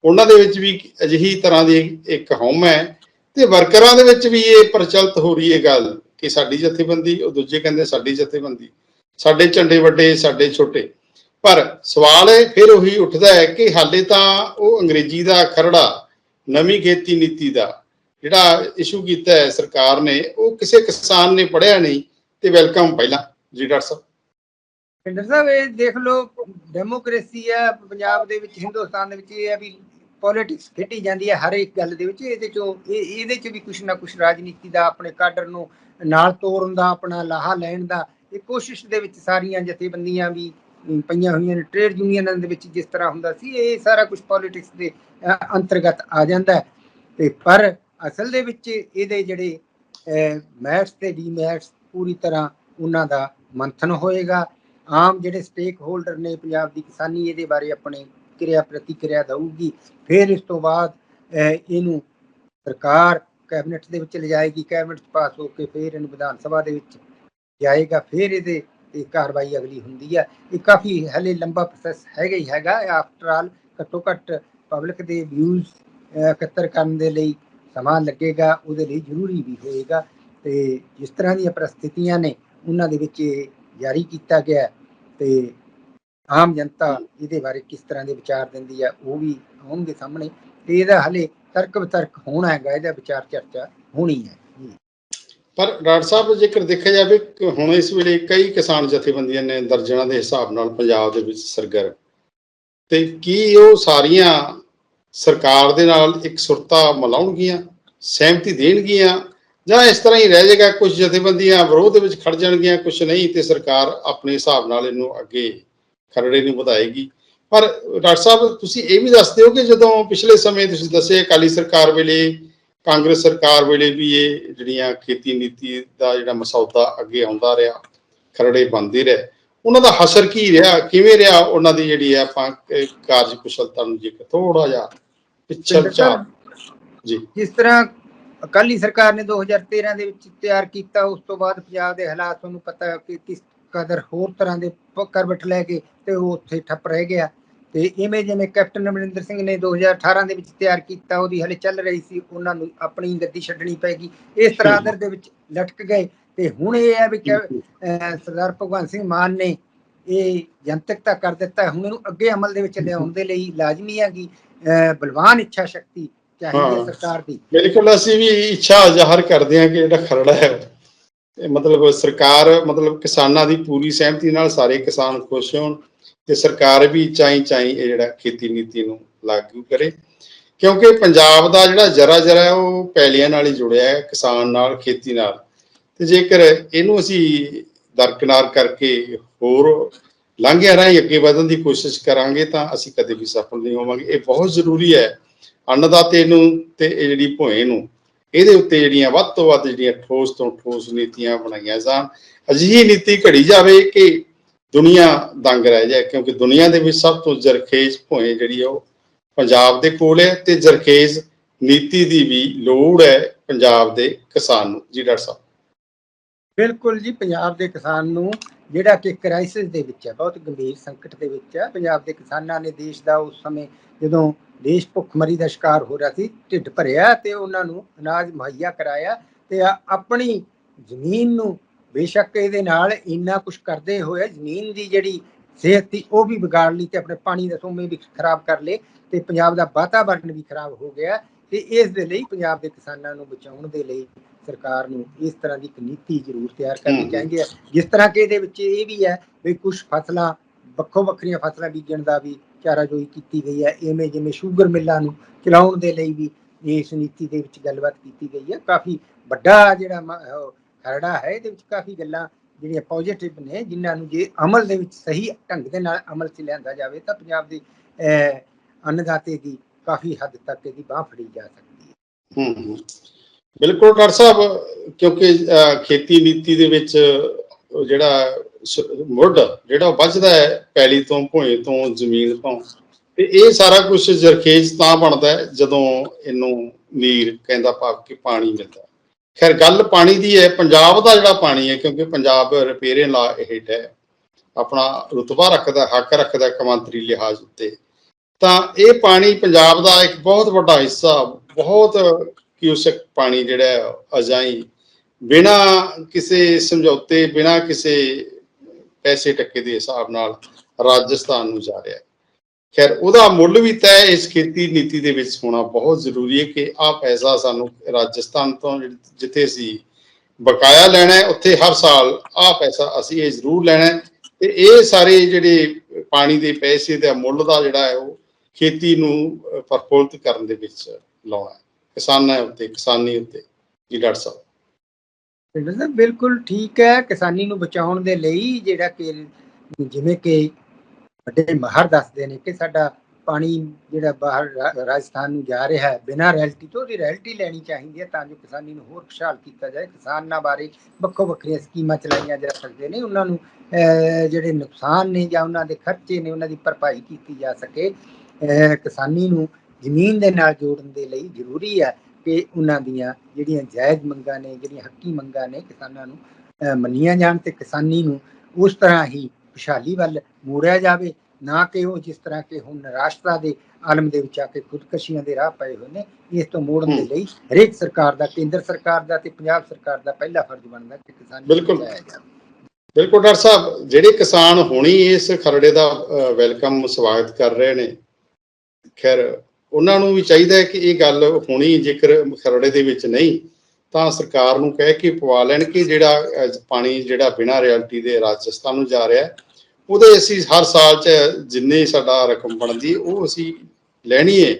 ਉਹਨਾਂ ਦੇ ਵਿੱਚ ਵੀ ਅਜਿਹੀ ਤਰ੍ਹਾਂ ਦੀ ਇੱਕ ਹਉਮ ਹੈ ਤੇ ਵਰਕਰਾਂ ਦੇ ਵਿੱਚ ਵੀ ਇਹ ਪ੍ਰਚਲਿਤ ਹੋ ਰਹੀ ਹੈ ਗੱਲ ਕਿ ਸਾਡੀ ਜਥੇਬੰਦੀ ਉਹ ਦੂਜੇ ਕਹਿੰਦੇ ਸਾਡੀ ਜਥੇਬੰਦੀ ਸਾਡੇ ਝੰਡੇ ਵੱਡੇ ਸਾਡੇ ਛੋਟੇ। ਪਰ ਸਵਾਲ ਇਹ ਫਿਰ ਉਹੀ ਉੱਠਦਾ ਹੈ ਕਿ ਹਾਲੇ ਤਾਂ ਉਹ ਅੰਗਰੇਜ਼ੀ ਦਾ ਖਰੜਾ, ਨਵੀਂ ਖੇਤੀ ਨੀਤੀ ਦਾ ਜਿਹੜਾ ਇਸ਼ੂ ਕੀਤਾ ਹੈ ਸਰਕਾਰ ਨੇ, ਉਹ ਕਿਸੇ ਕਿਸਾਨ ਨੇ ਪੜਿਆ ਨਹੀਂ ਤੇ ਵੈਲਕਮ ਪਹਿਲਾਂ ਜੀ ਡਾਕਟਰ ਸਾਹਿਬ। ਪਿੰਡਰ ਸਾਹਿਬ, ਇਹ ਦੇਖ ਲਓ ਡੈਮੋਕ੍ਰੇਸੀ ਹੈ, ਪੰਜਾਬ ਦੇ ਵਿੱਚ, ਹਿੰਦੁਸਤਾਨ ਦੇ ਵਿੱਚ ਇਹ ਹੈ ਵੀ ਪੋਲਿਟਿਕਸ ਖੇਡੀ ਜਾਂਦੀ ਹੈ ਹਰ ਇੱਕ ਗੱਲ ਦੇ ਵਿੱਚ, ਇਹਦੇ ਚੋਂ ਇਹਦੇ ਚ ਵੀ ਕੁਛ ਨਾ ਕੁਛ ਰਾਜਨੀਤੀ ਦਾ, ਆਪਣੇ ਕਾਡਰ ਨੂੰ ਨਾਲ ਤੋਰਨ ਦਾ, ਆਪਣਾ ਲਾਹਾ ਲੈਣ ਦਾ, ਇਹ ਕੋਸ਼ਿਸ਼ ਦੇ ਵਿੱਚ ਸਾਰੀਆਂ ਜਥੇਬੰਦੀਆਂ ਵੀ ਪਈਆਂ ਹੋਈਆਂ ਨੇ। ਟ੍ਰੇਡ ਯੂਨੀਅਨਾਂ ਦੇ ਵਿੱਚ ਜਿਸ ਤਰ੍ਹਾਂ ਹੁੰਦਾ ਸੀ, ਇਹ ਸਾਰਾ ਕੁਝ ਪੋਲਿਟਿਕਸ ਦੇ ਅੰਤਰਗਤ ਆ ਜਾਂਦਾ ਹੈ। ਤੇ ਪਰ ਅਸਲ ਦੇ ਵਿੱਚ ਇਹਦੇ ਜਿਹੜੇ ਮੈਟਸ ਤੇ ਡੀਮੈਟਸ ਪੂਰੀ ਤਰ੍ਹਾਂ ਉਹਨਾਂ ਦਾ ਮੰਥਨ ਹੋਏਗਾ। ਆਮ ਜਿਹੜੇ ਸਟੇਕ ਹੋਲਡਰ ਨੇ ਪੰਜਾਬ ਦੀ ਕਿਸਾਨੀ, ਇਹਦੇ ਬਾਰੇ ਆਪਣੇ ਕਿਰਿਆ ਪ੍ਰਤੀਕਿਰਿਆ ਦਊਗੀ। ਫਿਰ ਇਸ ਤੋਂ ਬਾਅਦ ਇਹਨੂੰ ਸਰਕਾਰ ਕੈਬਨਿਟ ਦੇ ਵਿੱਚ ਲਿਜਾਏਗੀ। ਕੈਬਨਿਟ ਪਾਸ ਹੋ ਕੇ ਫਿਰ ਇਹਨੂੰ ਵਿਧਾਨ ਸਭਾ ਦੇ ਵਿੱਚ ਜਾਏਗਾ। ਫਿਰ ਇਹਦੇ ਤੇ ਕਾਰਵਾਈ ਅਗਲੀ ਹੁੰਦੀ ਹੈ। ਇਹ ਕਾਫੀ ਹਲੇ ਲੰਬਾ ਪ੍ਰੋਸੈਸ ਹੈਗਾ ਹੀ ਹੈਗਾ। ਆਫਟਰ ਆਲ ਘੱਟੋ ਘੱਟ ਪਬਲਿਕ ਦੇ ਵਿਊਜ਼ ਇਕੱਤਰ ਕਰਨ ਦੇ ਲਈ ਸਮਾਂ ਲੱਗੇਗਾ, ਉਹਦੇ ਲਈ ਜ਼ਰੂਰੀ ਵੀ ਹੋਏਗਾ। ਤੇ ਜਿਸ ਤਰ੍ਹਾਂ ਦੀਆਂ ਪ੍ਰਸਥਿਤੀਆਂ ਨੇ, ਉਹਨਾਂ ਦੇ ਵਿੱਚ ਇਹ ਜਾਰੀ ਕੀਤਾ ਗਿਆ ਹੈ। ਤੇ ਆਮ ਜਨਤਾ ਇਹਦੇ ਬਾਰੇ ਕਿਸ ਤਰ੍ਹਾਂ ਦੇ ਵਿਚਾਰ ਦਿੰਦੀ ਹੈ, ਉਹ ਵੀ ਆਉਣਗੇ ਸਾਹਮਣੇ। ਤੇ ਇਹਦਾ ਹਲੇ ਤਰਕ ਵਿਤਰਕ ਹੋਣਾ ਹੈਗਾ, ਇਹਦਾ ਵਿਚਾਰ ਚਰਚਾ ਹੋਣੀ ਹੈ। ਪਰ ਡਾਕਟਰ ਸਾਹਿਬ, ਜੇਕਰ ਦੇਖਿਆ ਜਾਵੇ ਹੁਣ ਇਸ ਵੇਲੇ ਕਈ ਕਿਸਾਨ ਜਥੇਬੰਦੀਆਂ ਨੇ ਦਰਜਨਾਂ ਦੇ ਹਿਸਾਬ ਨਾਲ ਪੰਜਾਬ ਦੇ ਵਿੱਚ ਸਰਗਰਮ ਤੇ ਕੀ ਉਹ ਸਾਰੀਆਂ ਸਰਕਾਰ ਦੇ ਨਾਲ ਇੱਕ ਸੁਰਤਾ ਮਿਲਾਉਣਗੀਆਂ, ਸਹਿਮਤੀ ਦੇਣਗੀਆਂ, ਜਾਂ ਇਸ ਤਰ੍ਹਾਂ ਹੀ ਰਹਿ ਜਾਏਗਾ ਕੁਝ ਜਥੇਬੰਦੀਆਂ ਵਿਰੋਧ ਦੇ ਵਿੱਚ ਖੜ ਜਾਣਗੀਆਂ ਕੁਝ ਨਹੀਂ ਤੇ ਸਰਕਾਰ ਆਪਣੇ ਹਿਸਾਬ ਨਾਲ ਇਹਨੂੰ ਅੱਗੇ ਖਰੜੇ ਨੂੰ ਵਧਾਏਗੀ? ਪਰ ਡਾਕਟਰ ਸਾਹਿਬ, ਤੁਸੀਂ ਇਹ ਵੀ ਦੱਸਦੇ ਹੋ ਕਿ ਜਦੋਂ ਪਿਛਲੇ ਸਮੇਂ ਤੁਸੀਂ ਦੱਸਿਆ ਅਕਾਲੀ ਸਰਕਾਰ ਵੇਲੇ ਕਾਂਗਰਸ ਸਰਕਾਰ ਵੇਲੇ ਵੀ ਇਹ ਜਿਹੜੀਆਂ ਖੇਤੀ ਨੀਤੀ ਦਾ ਜਿਹੜਾ ਮਸੌਦਾ ਅੱਗੇ ਆਉਂਦਾ ਰਿਹਾ ਖਰੜੇ ਬਣਦੇ ਰਹੇ ਉਹਨਾਂ ਦਾ ਹਸਰ ਕੀ ਰਿਹਾ ਕਿਵੇਂ ਰਿਹਾ ਉਹਨਾਂ ਦੀ ਜਿਹੜੀ ਹੈ ਆਪਾਂ ਕਾਰਜ ਕੁਸ਼ਲਤਾ ਨੂੰ ਜੇਕਰ ਥੋੜਾ ਜਿਹਾ ਪਿੱਛਲ ਚਾ ਜੀ। ਜਿਸ ਤਰ੍ਹਾਂ ਅਕਾਲੀ ਸਰਕਾਰ ਨੇ 2013 ਦੇ ਵਿੱਚ ਤਿਆਰ ਕੀਤਾ ਉਸ ਤੋਂ ਬਾਅਦ ਪੰਜਾਬ ਦੇ ਹਾਲਾਤ ਤੁਹਾਨੂੰ ਪਤਾ ਕਿ ਕਿਸ ਕਦਰ ਹੋਰ ਤਰ੍ਹਾਂ ਦੇ ਕਰਵਟ ਲੈ ਕੇ ਤੇ ਉਹ ਉੱਥੇ ਠੱਪ ਰਹਿ ਗਿਆ। ਤੇ ਇਵੇਂ ਜਿਵੇਂ ਕੈਪਟਨ ਅਮਰਿੰਦਰ ਸਿੰਘ ਨੇ 2018 ਦੇ ਵਿੱਚ ਤਿਆਰ ਕੀਤਾ ਉਹਦੀ ਹਲੇ ਚੱਲ ਰਹੀ ਸੀ ਉਹਨਾਂ ਨੂੰ ਆਪਣੀ ਗੱਦੀ ਛੱਡਣੀ ਪੈਗੀ ਇਸ ਤਰ੍ਹਾਂ ਹਮ। ਦਰ ਦੇ ਵਿੱਚ ਲਟਕ ਗਏ ਤੇ ਹੁਣ ਇਹ ਹੈ ਵੀ ਸਰਦਾਰ ਭਗਵੰਤ ਸਿੰਘ ਮਾਨ ਨੇ ਇਹ ਜਨਤਕਤਾ ਕਰ ਦਿੱਤਾ। ਹੁਣ ਇਹਨੂੰ ਅੱਗੇ ਅਮਲ ਦੇ ਵਿੱਚ ਲਿਆਉਣ ਦੇ ਲਈ ਲਾਜ਼ਮੀ ਹੈ ਕਿ ਬਲਵਾਨ ਇੱਛਾ ਸ਼ਕਤੀ ਚਾਹੀਦੀ ਹੈ। ਸਰਕਾਰ ਦੀ ਬਿਲਕੁਲ ਅਸੀਂ ਵੀ ਇੱਛਾ ਜ਼ਾਹਰ ਕਰਦੇ ਹਾਂ ਕਿ ਜਿਹੜਾ ਖਰੜਾ ਹੈ ਇਹ ਮਤਲਬ ਸਰਕਾਰ ਮਤਲਬ ਕਿਸਾਨਾਂ ਦੀ ਪੂਰੀ ਸਹਿਮਤੀ ਨਾਲ ਸਾਰੇ ਕਿਸਾਨ ਖੁਸ਼ ਹੋਣ ਤੇ ਸਰਕਾਰ ਵੀ ਚਾਈ ਚਾਈ ਇਹ ਜਿਹੜਾ ਖੇਤੀ ਨੀਤੀ ਨੂੰ ਲਾਗੂ ਕਰੇ। ਕਿਉਂਕਿ ਪੰਜਾਬ ਦਾ ਜਿਹੜਾ ਜਰਾ ਜਰਾ ਹੈ, ਉਹ ਪੈਲੀਆਂ ਨਾਲ ਹੀ ਜੁੜਿਆ ਹੈ, ਕਿਸਾਨ ਨਾਲ, ਖੇਤੀ ਨਾਲ। ਤੇ ਜੇਕਰ ਇਹਨੂੰ ਅਸੀਂ ਦਰਕਨਾਰ ਕਰਕੇ ਹੋਰ ਲਾਂਘਿਆਂ ਰਾਹੀਂ ਅੱਗੇ ਵਧਣ ਦੀ ਕੋਸ਼ਿਸ਼ ਕਰਾਂਗੇ, ਤਾਂ ਅਸੀਂ ਕਦੇ ਵੀ ਸਫਲ ਨਹੀਂ ਹੋਵਾਂਗੇ। ਇਹ ਬਹੁਤ ਜ਼ਰੂਰੀ ਹੈ, ਅੰਨਦਾਤੇ ਨੂੰ ਤੇ ਇਹ ਜਿਹੜੀ ਭੋਏ ਨੂੰ। ਇਹਦੇ ਉੱਤੇ ਜਿਹੜੀਆਂ ਵੱਧ ਤੋਂ ਵੱਧ ਜਿਹੜੀਆਂ ਠੋਸ ਤੋਂ ਠੋਸ ਨੀਤੀਆਂ ਬਣਾਈਆਂ ਜਾਣ। ਅਜਿਹੀ ਨੀਤੀ ਘੜੀ ਜਾਵੇ ਕਿ ਦੁਨੀਆ ਦੰਗ ਰਹਿ ਜਾਏ, ਕਿਉਂਕਿ ਦੁਨੀਆ ਦੇ ਵਿੱਚ ਸਭ ਤੋਂ ਜ਼ਰਖੇਜ਼ ਭੋਏ ਜਿਹੜੀ ਉਹ ਪੰਜਾਬ ਦੇ ਕੋਲ ਹੈ ਤੇ ਜ਼ਰਖੇਜ਼ ਨੀਤੀ ਦੀ ਵੀ ਲੋੜ ਹੈ ਪੰਜਾਬ ਦੇ ਕਿਸਾਨ ਨੂੰ। ਜੀ ਡਾਕਟਰ ਸਾਹਿਬ। ਬਿਲਕੁਲ ਜੀ, ਪੰਜਾਬ ਦੇ ਕਿਸਾਨ ਨੂੰ ਜਿਹੜਾ ਕਿ ਕ੍ਰਾਈਸਿਸ ਦੇ ਵਿੱਚ ਹੈ, ਬਹੁਤ ਗੰਭੀਰ ਸੰਕਟ ਦੇ ਵਿੱਚ ਹੈ। ਪੰਜਾਬ ਦੇ ਕਿਸਾਨਾਂ ਨੇ ਦੇਸ਼ ਦਾ ਉਸ ਸਮੇਂ ਜਦੋਂ ਦੇਸ਼ ਭੁੱਖਮਰੀ ਦਾ ਸ਼ਿਕਾਰ ਹੋ ਰਿਹਾ ਸੀ, ਢਿੱਡ ਭਰਿਆ ਤੇ ਉਹਨਾਂ ਨੂੰ ਅਨਾਜ ਮੁਹੱਈਆ ਕਰਾਇਆ ਤੇ ਆਪਣੀ ਜ਼ਮੀਨ ਨੂੰ ਬੇਸ਼ੱਕ ਇਹਦੇ ਨਾਲ ਇੰਨਾ ਕੁਝ ਕਰਦੇ ਹੋਏ ਜ਼ਮੀਨ ਦੀ ਜਿਹੜੀ ਸਿਹਤ ਸੀ ਉਹ ਵੀ ਵਿਗਾੜ ਲਈ ਤੇ ਆਪਣੇ ਪਾਣੀ ਦੇ ਸੋਮੇ ਵੀ ਖਰਾਬ ਕਰ ਲਏ ਤੇ ਪੰਜਾਬ ਦਾ ਵਾਤਾਵਰਣ ਵੀ ਖਰਾਬ ਹੋ ਗਿਆ ਤੇ ਇਸ ਦੇ ਲਈ ਪੰਜਾਬ ਦੇ ਕਿਸਾਨਾਂ ਨੂੰ ਬਚਾਉਣ ਦੇ ਲਈ ਸਰਕਾਰ ਨੂੰ ਇਸ ਤਰ੍ਹਾਂ ਦੀ ਇੱਕ ਨੀਤੀ ਜ਼ਰੂਰ ਤਿਆਰ ਕਰਨੀ। ਚਾਹੀਦੀ ਹੈ। ਜਿਸ ਤਰ੍ਹਾਂ ਕਿ ਇਹਦੇ ਵਿੱਚ ਇਹ ਵੀ ਹੈ ਵੀ ਕੁਝ ਫਸਲਾਂ ਵੱਖੋ ਵੱਖਰੀਆਂ ਫਸਲਾਂ ਬੀਜਣ ਦਾ ਵੀ ਚਾਰਾਜੋਈ ਕੀਤੀ ਗਈ ਹੈ। ਇਵੇਂ ਜਿਵੇਂ ਸ਼ੂਗਰ ਮਿੱਲਾਂ ਨੂੰ ਚਲਾਉਣ ਦੇ ਲਈ ਵੀ ਇਸ ਨੀਤੀ ਦੇ ਵਿੱਚ ਗੱਲਬਾਤ ਕੀਤੀ ਗਈ ਹੈ। ਕਾਫੀ ਵੱਡਾ ਜਿਹੜਾ ਖਰੜਾ ਹੈ ਇਹਦੇ ਵਿੱਚ ਕਾਫੀ ਗੱਲਾਂ ਜਿਹੜੀਆਂ ਪੋਜ਼ਿਟਿਵ ਨੇ ਜਿਨ੍ਹਾਂ ਨੂੰ ਜੇ ਅਮਲ ਦੇ ਵਿੱਚ ਸਹੀ ਢੰਗ ਦੇ ਨਾਲ ਅਮਲ 'ਚ ਲਿਆਂਦਾ ਜਾਵੇ ਤਾਂ ਪੰਜਾਬ ਦੀ ਅਹ, ਅੰਨਦਾਤੇ ਦੀ ਕਾਫੀ ਹੱਦ ਤੱਕ ਇਹਦੀ ਬਾਹ ਫੜੀ ਜਾ ਸਕਦੀ ਹੈ। ਹੂੰ ਬਿਲਕੁਲ ਡਾਕਟਰ ਸਾਹਿਬ ਕਿਉਂਕਿ ਖੇਤੀ ਨੀਤੀ ਦੇ ਵਿੱਚ ਜਿਹੜਾ ਮੁੱਢ ਜਿਹੜਾ ਉਹ ਵੱਜਦਾ ਹੈ ਪੈਲੀ ਤੋਂ ਭੋਏ ਤੋਂ ਜ਼ਮੀਨ ਤੋਂ ਤੇ ਇਹ ਸਾਰਾ ਕੁਝ ਜ਼ਰਖੇਜ਼ ਤਾਂ ਬਣਦਾ ਜਦੋਂ ਇਹਨੂੰ ਨੀਰ ਕਹਿੰਦਾ ਭਾਵ ਕਿ ਪਾਣੀ ਮਿਲਦਾ ਖੈਰ ਗੱਲ ਪਾਣੀ ਦੀ ਹੈ ਪੰਜਾਬ ਦਾ ਜਿਹੜਾ ਪਾਣੀ ਹੈ ਕਿਉਂਕਿ ਪੰਜਾਬ ਰਿਪੇਰੇ ਲਾ ਹੇਠ ਹੈ ਆਪਣਾ ਰੁਤਬਾ ਰੱਖਦਾ ਹੱਕ ਰੱਖਦਾ ਕਮਾਂਤਰੀ ਲਿਹਾਜ਼ ਉੱਤੇ ਤਾਂ ਇਹ ਪਾਣੀ ਪੰਜਾਬ ਦਾ ਇੱਕ ਬਹੁਤ ਵੱਡਾ ਹਿੱਸਾ ਬਹੁਤ ਕਿਊਸਕ ਪਾਣੀ ਜਿਹੜਾ ਹੈ, ਅਜਾਈ ਬਿਨਾ ਕਿਸੇ ਸਮਝੌਤੇ ਬਿਨਾ ਕਿਸੇ ਪੈਸੇ ਟੱਕੇ ਦੇ ਹਿਸਾਬ ਨਾਲ ਰਾਜਸਥਾਨ ਨੂੰ ਜਾ ਰਿਹਾ ਹੈ। ਖੈਰ ਉਹਦਾ ਮੁੱਲ ਵੀ ਤੈਅ ਇਸ ਖੇਤੀ ਨੀਤੀ ਦੇ ਵਿੱਚ ਹੋਣਾ ਬਹੁਤ ਜ਼ਰੂਰੀ ਹੈ ਕਿ ਆਹ ਪੈਸਾ ਸਾਨੂੰ ਰਾਜਸਥਾਨ ਤੋਂ ਜਿੱਥੇ ਅਸੀਂ ਬਕਾਇਆ ਲੈਣਾ ਹੈ ਉੱਥੇ ਹਰ ਸਾਲ ਆਹ ਪੈਸਾ ਅਸੀਂ ਇਹ ਜ਼ਰੂਰ ਲੈਣਾ ਹੈ। ਤੇ ਇਹ ਸਾਰੇ ਜਿਹੜੇ ਪਾਣੀ ਦੇ ਪੈਸੇ ਦਾ ਮੁੱਲ ਦਾ ਜਿਹੜਾ ਹੈ ਉਹ ਖੇਤੀ ਨੂੰ ਅਹ, ਕਰਨ ਦੇ ਵਿੱਚ ਲਾਉਣਾ ਹੈ। ਕਿਸਾਨਾਂ ਉੱਤੇ ਕਿਸਾਨੀ ਉੱਤੇ। ਜੀ ਡਾਕਟਰ ਸਾਹਿਬ। ਡਾਕਟਰ ਸਾਹਿਬ ਬਿਲਕੁਲ ਠੀਕ ਹੈ। ਕਿਸਾਨੀ ਨੂੰ ਬਚਾਉਣ ਦੇ ਲਈ ਜਿਹੜਾ ਕਿ ਜਿਵੇਂ ਕਿ ਵੱਡੇ ਮਾਹਰ ਦੱਸਦੇ ਨੇ ਕਿ ਸਾਡਾ ਪਾਣੀ ਜਿਹੜਾ ਬਾਹਰ ਰਾ- ਰਾਜਸਥਾਨ ਨੂੰ ਜਾ ਰਿਹਾ ਹੈ, ਬਿਨਾਂ ਰੈਲਟੀ ਤੋਂ ਉਹਦੀ ਰੈਲਟੀ ਲੈਣੀ ਚਾਹੀਦੀ ਹੈ ਤਾਂ ਜੋ ਕਿਸਾਨੀ ਨੂੰ ਹੋਰ ਖੁਸ਼ਹਾਲ ਕੀਤਾ ਜਾਏ। ਕਿਸਾਨਾਂ ਬਾਰੇ ਵੱਖੋ ਵੱਖਰੀਆਂ ਸਕੀਮਾਂ ਚਲਾਈਆਂ ਜਾ ਸਕਦੇ ਨੇ, ਉਹਨਾਂ ਨੂੰ ਜਿਹੜੇ ਨੁਕਸਾਨ ਨੇ ਜਾਂ ਉਹਨਾਂ ਦੇ ਖਰਚੇ ਨੇ, ਉਹਨਾਂ ਦੀ ਭਰਪਾਈ ਕੀਤੀ ਜਾ ਸਕੇ। ਕਿਸਾਨੀ ਨੂੰ ਜ਼ਮੀਨ ਦੇ ਨਾਲ ਜੋੜਨ ਦੇ ਲਈ ਜ਼ਰੂਰੀ ਹੈ ਕਿ ਉਹਨਾਂ ਦੀਆਂ ਜਿਹੜੀਆਂ ਜਾਇਜ਼ ਮੰਗਾਂ ਨੇ, ਜਿਹੜੀਆਂ ਹੱਕੀ ਮੰਗਾਂ ਨੇ ਕਿਸਾਨਾਂ ਨੂੰ ਮੰਨੀਆਂ ਜਾਣ ਤੇ ਕਿਸਾਨੀ ਨੂੰ ਉਸ ਤਰ੍ਹਾਂ ਹੀ ਖੁਸ਼ਹਾਲੀ ਵੱਲ ਮੋੜਿਆ ਜਾਵੇ ਨਾ ਕਿ ਉਹ ਜਿਸ ਤਰ੍ਹਾਂ ਕਿ ਹੁਣ ਨਿਰਾਸ਼ਤਾ ਦੇ ਆਲਮ ਦੇ ਵਿੱਚ ਆ ਕੇ ਖੁਦਕਸ਼ੀਆਂ ਦੇ ਰਾਹ ਪਏ ਹੋਏ ਨੇ ਇਸ ਤੋਂ ਮੋੜਨ ਦੇ। ਲਈ ਹਰੇਕ ਸਰਕਾਰ ਦਾ ਕੇਂਦਰ ਸਰਕਾਰ ਦਾ ਤੇ ਪੰਜਾਬ ਸਰਕਾਰ ਦਾ ਪਹਿਲਾ ਫਰਜ਼ ਬਣਦਾ ਕਿ ਕਿਸਾਨੀ ਬਿਲਕੁਲ। ਬਿਲਕੁਲ ਡਾਕਟਰ ਸਾਹਿਬ ਜਿਹੜੇ ਕਿਸਾਨ ਹੁਣੀ ਇਸ ਖਰੜੇ ਦਾ ਵੈਲਕਮ ਸਵਾਗਤ ਕਰ ਰਹੇ ਨੇ ਖੈਰ ਉਹਨਾਂ ਨੂੰ ਵੀ ਚਾਹੀਦਾ ਹੈ ਕਿ ਇਹ ਗੱਲ ਹੁਣੀ ਜੇਕਰ ਖਰੜੇ ਦੇ ਵਿੱਚ ਨਹੀਂ ਤਾਂ ਸਰਕਾਰ ਨੂੰ ਕਹਿ ਕੇ ਪਵਾ ਲੈਣ ਕਿ ਜਿਹੜਾ ਪਾਣੀ ਜਿਹੜਾ ਬਿਨਾਂ ਰਿਐਲਿਟੀ ਦੇ ਰਾਜਸਥਾਨ ਨੂੰ ਜਾ ਰਿਹਾ ਉਹਦੇ ਅਸੀਂ ਹਰ ਸਾਲ ਚ ਜਿੰਨੇ ਸਾਡਾ ਰਕਮ ਬਣਦੀ, ਉਹ ਅਸੀਂ ਲੈਣੀ ਹੈ।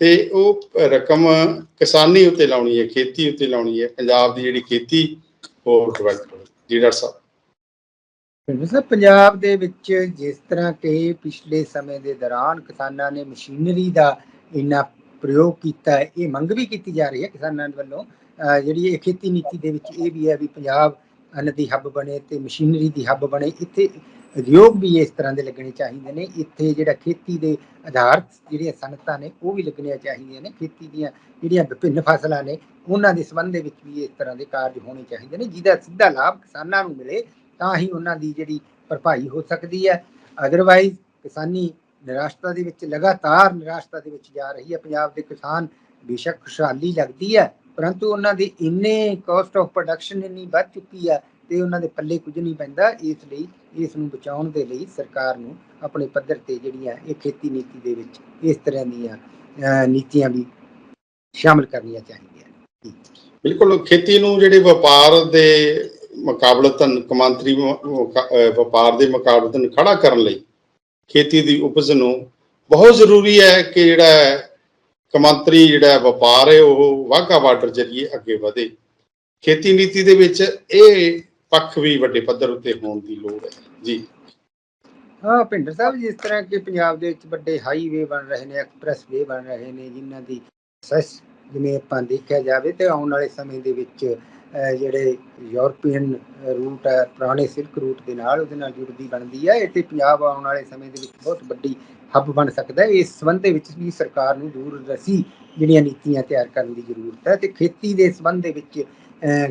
ਤੇ ਉਹ ਰਕਮ ਕਿਸਾਨੀ ਉੱਤੇ ਲਾਉਣੀ ਹੈ, ਖੇਤੀ ਉੱਤੇ ਲਾਉਣੀ ਹੈ, ਪੰਜਾਬ ਦੀ ਜਿਹੜੀ ਖੇਤੀ ਹੋਰ ਡਿਵੈਲਪ ਹੋਵੇ ਸਾਹਿਬ। ਪਿੰਡ ਪੰਜਾਬ ਦੇ ਵਿੱਚ ਜਿਸ ਤਰ੍ਹਾਂ ਕਿ ਪਿਛਲੇ ਸਮੇਂ ਦੇ ਦੌਰਾਨ ਕਿਸਾਨਾਂ ਨੇ ਮਸ਼ੀਨਰੀ ਦਾ ਇੰਨਾ ਪ੍ਰਯੋਗ ਕੀਤਾ ਇਹ ਮੰਗ ਵੀ ਕੀਤੀ ਜਾ ਰਹੀ ਹੈ ਕਿਸਾਨਾਂ ਵੱਲੋਂ। ਜਿਹੜੀ ਇਹ ਖੇਤੀ ਨੀਤੀ ਦੇ ਵਿੱਚ ਇਹ ਵੀ ਹੈ ਵੀ ਪੰਜਾਬ ਅੰਨ ਦੀ ਹੱਬ ਬਣੇ ਤੇ ਮਸ਼ੀਨਰੀ ਦੀ ਹੱਬ ਬਣੇ, ਇੱਥੇ ਉਦਯੋਗ ਵੀ ਇਸ ਤਰ੍ਹਾਂ ਦੇ ਲੱਗਣੇ ਚਾਹੀਦੇ ਨੇ। ਇੱਥੇ ਜਿਹੜਾ ਖੇਤੀ ਦੇ ਆਧਾਰ ਜਿਹੜੀਆਂ ਸਨਅਤਾਂ ਨੇ, ਉਹ ਵੀ ਲੱਗਣੀਆਂ ਚਾਹੀਦੀਆਂ ਨੇ। ਖੇਤੀ ਦੀਆਂ ਜਿਹੜੀਆਂ ਵਿਭਿੰਨ ਫਸਲਾਂ ਨੇ, ਉਹਨਾਂ ਦੇ ਸੰਬੰਧ ਦੇ ਵਿੱਚ ਵੀ ਇਸ ਤਰ੍ਹਾਂ ਦੇ ਕਾਰਜ ਹੋਣੇ ਚਾਹੀਦੇ ਨੇ, ਜਿਹਦਾ ਸਿੱਧਾ ਲਾਭ ਕਿਸਾਨਾਂ ਨੂੰ ਮਿਲੇ, ਤਾਂ ਹੀ ਉਹਨਾਂ ਦੀ ਜਿਹੜੀ ਭਰਪਾਈ ਹੋ ਸਕਦੀ ਹੈ। ਅਦਰਵਾਈਜ਼ ਕਿਸਾਨੀ ਨਿਰਾਸ਼ਤਾ ਦੇ ਵਿੱਚ ਲਗਾਤਾਰ ਨਿਰਾਸ਼ਤਾ ਦੇ ਵਿੱਚ ਜਾ ਰਹੀ ਹੈ। ਪੰਜਾਬ ਦੇ ਕਿਸਾਨ ਬੇਸ਼ੱਕ ਖੁਸ਼ਹਾਲੀ ਲੱਗਦੀ ਹੈ। ਪਰੰਤੂ ਉਹਨਾਂ ਦੀ ਇੰਨੇ ਕਾਸਟ ਆਫ ਪ੍ਰੋਡਕਸ਼ਨ ਇੰਨੀ ਵੱਧ ਚੁੱਕੀ ਹੈ ਤੇ ਉਹਨਾਂ ਦੇ ਪੱਲੇ ਕੁਝ ਨਹੀਂ ਪੈਂਦਾ, ਇਸ ਲਈ, ਇਸ ਨੂੰ ਬਚਾਉਣ ਦੇ ਲਈ ਸਰਕਾਰ ਨੂੰ ਆਪਣੇ ਪੱਧਰ ਤੇ ਜਿਹੜੀਆਂ ਇਹ ਖੇਤੀ ਨੀਤੀ ਦੇ ਵਿੱਚ ਇਸ ਤਰ੍ਹਾਂ ਦੀਆਂ ਨੀਤੀਆਂ ਵੀ ਸ਼ਾਮਲ ਕਰਨੀਆਂ ਚਾਹੀਦੀਆਂ ਬਿਲਕੁਲ, ਖੇਤੀ ਨੂੰ ਜਿਹੜੇ ਵਪਾਰ ਦੇ ਮੁਕਾਬਲਤਨ, ਕਮਾਂਤਰੀ ਵਪਾਰ ਦੇ ਮੁਕਾਬਲਤਨ ਖੜਾ ਕਰਨ ਲਈ ਖੇਤੀ ਦੀ ਉਪਜ ਨੂੰ ਬਹੁਤ ਜ਼ਰੂਰੀ ਹੈ ਕਿ ਜਿਹੜਾ ਕਮਾਂਤਰੀ ਜਿਹੜਾ ਵਪਾਰ ਹੈ, ਉਹ ਵਾਘਾ ਬਾਰਡਰ ਜਰੀਏ ਅੱਗੇ ਵਧੇ। ਖੇਤੀ ਨੀਤੀ ਦੇ ਵਿੱਚ ਇਹ ਪੱਖ ਵੀ ਵੱਡੇ ਪੱਧਰ ਉੱਤੇ ਹੋਣ ਦੀ ਲੋੜ ਹੈ। ਜੀ। ਹਾਂ ਭਿੰਡਰ ਸਾਹਿਬ ਜਿਸ ਤਰ੍ਹਾਂ ਕਿ ਪੰਜਾਬ ਦੇ ਵਿੱਚ ਵੱਡੇ ਹਾਈਵੇ ਬਣ ਰਹੇ ਨੇ ਐਕਸਪ੍ਰੈਸ ਵੇ ਬਣ ਰਹੇ ਨੇ, ਜਿਨ੍ਹਾਂ ਦੀ ਸੈਸ ਜਿਵੇਂ ਆਪਾਂ ਦੇਖਿਆ ਜਾਵੇ ਤੇ ਆਉਣ ਵਾਲੇ ਸਮੇਂ ਦੇ ਵਿੱਚ ਜਿਹੜੇ ਯੂਰਪੀਅਨ ਰੂਟ ਹੈ, ਪੁਰਾਣੇ ਸਿਲਕ ਰੂਟ ਦੇ ਨਾਲ ਉਹਦੇ ਨਾਲ ਜੁੜਦੀ ਬਣਦੀ ਹੈ। ਇੱਥੇ ਪੰਜਾਬ ਆਉਣ ਵਾਲੇ ਸਮੇਂ ਦੇ ਵਿੱਚ ਬਹੁਤ ਵੱਡੀ ਹੱਬ ਬਣ ਸਕਦਾ ਹੈ। ਇਸ ਸੰਬੰਧ ਦੇ ਵਿੱਚ ਵੀ ਸਰਕਾਰ ਨੂੰ ਦੂਰ ਰਸੀ ਜਿਹੜੀਆਂ ਨੀਤੀਆਂ ਤਿਆਰ ਕਰਨ ਦੀ ਜ਼ਰੂਰਤ ਹੈ ਤੇ ਖੇਤੀ ਦੇ ਸੰਬੰਧ ਦੇ ਵਿੱਚ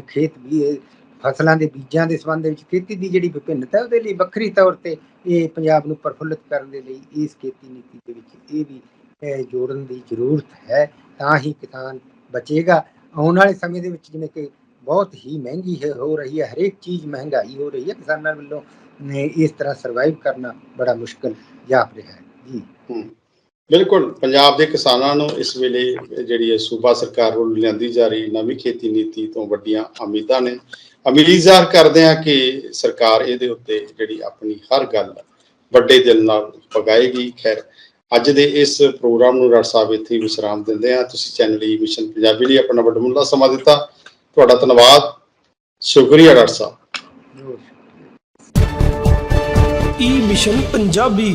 ਖੇਤ ਵੀ ਫਸਲਾਂ ਦੇ ਬੀਜਾਂ ਦੇ ਸੰਬੰਧ ਵਿੱਚ ਖੇਤੀ ਦੀ ਜਿਹੜੀ ਵਿਭਿੰਨਤਾ ਹੈ, ਉਹਦੇ ਲਈ ਵੱਖਰੀ ਤੌਰ ਤੇ ਇਹ ਪੰਜਾਬ ਨੂੰ ਪ੍ਰਫੁੱਲਤ ਕਰਨ ਦੇ ਲਈ ਇਸ ਖੇਤੀ ਨੀਤੀ ਦੇ ਵਿੱਚ ਇਹ ਵੀ ਜੋੜਨ ਦੀ ਜ਼ਰੂਰਤ ਹੈ। ਤਾਂ ਹੀ ਕਿਸਾਨ ਬਚੇਗਾ। ਆਉਣ ਵਾਲੇ ਸਮੇਂ ਦੇ ਵਿੱਚ ਜਿਵੇਂ ਕਿ ਬਹੁਤ ਹੀ ਮਹਿੰਗੀ ਹੈ ਹੋ ਰਹੀ ਹੈ ਹਰੇਕ ਚੀਜ਼ ਮਹਿੰਗਾਈ ਹੋ ਰਹੀ ਹੈ। ਕਿਸਾਨਾਂ ਵੱਲੋਂ ਇਸ ਤਰ੍ਹਾਂ ਸਰਵਾਈਵ ਕਰਨਾ ਬੜਾ ਮੁਸ਼ਕਲ ਜਾਪ ਰਿਹਾ ਹੈ। ਬਿਲਕੁਲ, ਪੰਜਾਬ ਦੇ ਕਿਸਾਨਾਂ ਨੂੰ ਇਸ ਵੇਲੇ ਜਿਹੜੀ ਹੈ ਸੂਬਾ ਸਰਕਾਰ ਵੱਲੋਂ ਲਿਆਂਦੀ ਜਾ ਰਹੀ ਨਵੀਂ ਖੇਤੀ ਨੀਤੀ ਤੋਂ ਵੱਡੀਆਂ ਉਮੀਦਾਂ ਨੇ। ਉਮੀਦ ਕਰਦੇ ਹਾਂ ਕਿ ਸਰਕਾਰ ਇਹਦੇ ਉੱਤੇ ਜਿਹੜੀ ਆਪਣੀ ਹਰ ਗੱਲ ਵੱਡੇ ਦਿਲ ਨਾਲ ਪਗਾਏਗੀ ਖੈਰ, ਅੱਜ ਦੇ ਇਸ ਪ੍ਰੋਗਰਾਮ ਨੂੰ ਰੜ ਸਾਹਿਬ ਇੱਥੇ ਵਿਸਰਾਮ ਦਿੰਦੇ ਆ ਤੁਸੀਂ ਚੈਨਲ ਈ ਮਿਸ਼ਨ ਪੰਜਾਬੀ ਲਈ ਆਪਣਾ ਵੱਡਮੁੱਲਾ ਸਮਾਂ ਦਿੱਤਾ। ਤੁਹਾਡਾ ਧੰਨਵਾਦ। ਸ਼ੁਕਰੀਆ ਡਾਕਟਰ ਸਾਹਿਬ। E mission Punjabi.